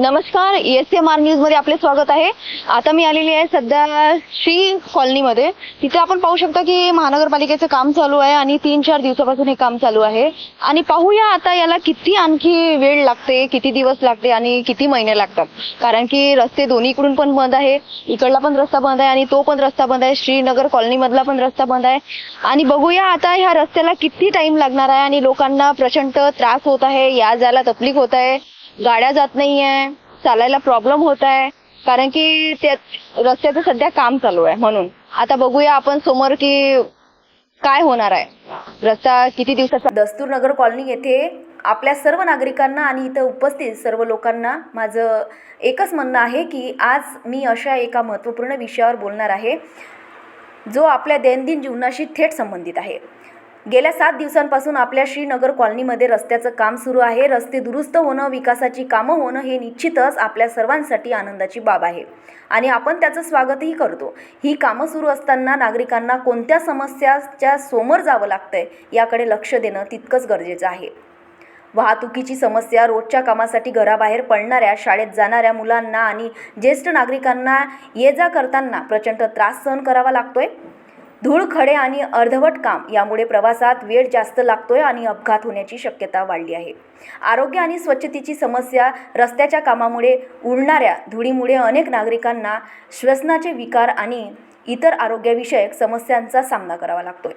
नमस्कार S M R न्यूजमध्ये आपले स्वागत आहे. आता मी आलेली आहे सध्या श्री कॉलनीमध्ये. तिथे आपण पाहू शकता की महानगरपालिकेचं काम चालू आहे आणि तीन चार दिवसापासून हे काम चालू आहे. आणि पाहूया आता याला किती आणखी वेळ लागते किती दिवस लागते आणि किती महिने लागतात. कारण की रस्ते दोन्हीकडून पण बंद आहे इकडला पण रस्ता बंद आहे आणि तो पण रस्ता बंद आहे श्रीनगर कॉलनीमधला पण रस्ता बंद आहे. आणि बघूया आता ह्या रस्त्याला किती टाइम लागणार आहे आणि लोकांना प्रचंड त्रास होत आहे या जायला तकलीफ होत आहे. गाड्या जात नाहीये चालायला प्रॉब्लेम होत आहे. कारण की त्या रस्त्याचं सध्या काम चालू आहे म्हणून. आता बघूया आपण समोर की काय होणार आहे. रस्ता किती दिवसाचा दस्तूर नगर कॉलनी येथे आपल्या सर्व नागरिकांना आणि इथं उपस्थित सर्व लोकांना माझं एकच म्हणणं आहे की आज मी अशा एका महत्त्वपूर्ण विषयावर बोलणार आहे जो आपल्या दैनंदिन जीवनाशी थेट संबंधित आहे. गेल्या सात दिवसांपासून आपल्या श्रीनगर कॉलनीमध्ये रस्त्याचं काम सुरू आहे. रस्ते दुरुस्त होणं विकासाची कामं होणं हे निश्चितच आपल्या सर्वांसाठी आनंदाची बाब आहे. आणि आपण त्याचं स्वागतही करतो. ही कामं सुरू असताना नागरिकांना कोणत्या समस्याच्या समोर जावं लागतंय याकडे लक्ष देणं तितकंच गरजेचं आहे. वाहतुकीची समस्या रोजच्या कामासाठी घराबाहेर पडणाऱ्या शाळेत जाणाऱ्या मुलांना आणि ज्येष्ठ नागरिकांना ये जा करताना प्रचंड त्रास सहन करावा लागतोय? धूळ खडे आणि अर्धवट काम यामुळे प्रवासात वेळ जास्त लागतोय आणि अपघात होण्याची शक्यता वाढली आहे. आरोग्य आणि स्वच्छतेची समस्या रस्त्याच्या कामामुळे उडणाऱ्या धुळीमुळे अनेक नागरिकांना श्वसनाचे विकार आणि इतर आरोग्यविषयक समस्यांचा सामना करावा लागतोय.